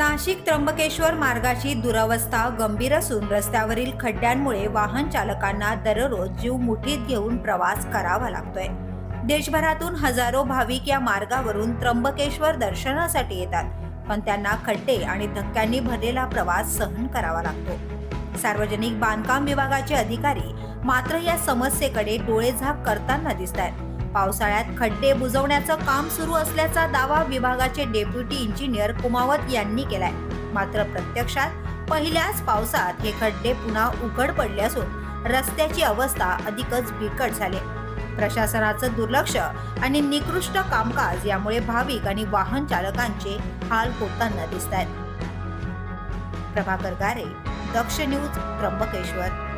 नाशिक त्र्यंबकेश्वर मार्गाची दुरावस्था गंभीर असून रस्त्यावरील खड्ड्यांमुळे वाहन चालकांना दररोज जीव मुठीत घेऊन प्रवास करावा लागतोय. देशभरातून हजारो भाविक या मार्गावरून त्र्यंबकेश्वर दर्शनासाठी येतात पण त्यांना खड्डे आणि धक्क्यांनी भरलेला प्रवास सहन करावा लागतो. सार्वजनिक बांधकाम विभागाचे अधिकारी मात्र या समस्येकडे डोळेझाक करताना दिसत आहेत पावसाळ्यात खड्डे बुजवण्याचं काम सुरू असल्याचा दावा विभागाचे डेप्युटी इंजिनियर कुमावत यांनी केलाय. मात्र प्रत्यक्षात पहिल्याच पावसात हे खड्डे पुन्हा उघड पडले असून रस्त्याची अवस्था अधिकच बिकट झाली. प्रशासनाचं दुर्लक्ष आणि निकृष्ट कामकाज यामुळे भाविक आणि वाहन चालकांचे हाल होताना दिसत आहेत प्रभाकर गारे दक्ष न्यूज त्र्यंबकेश्वर.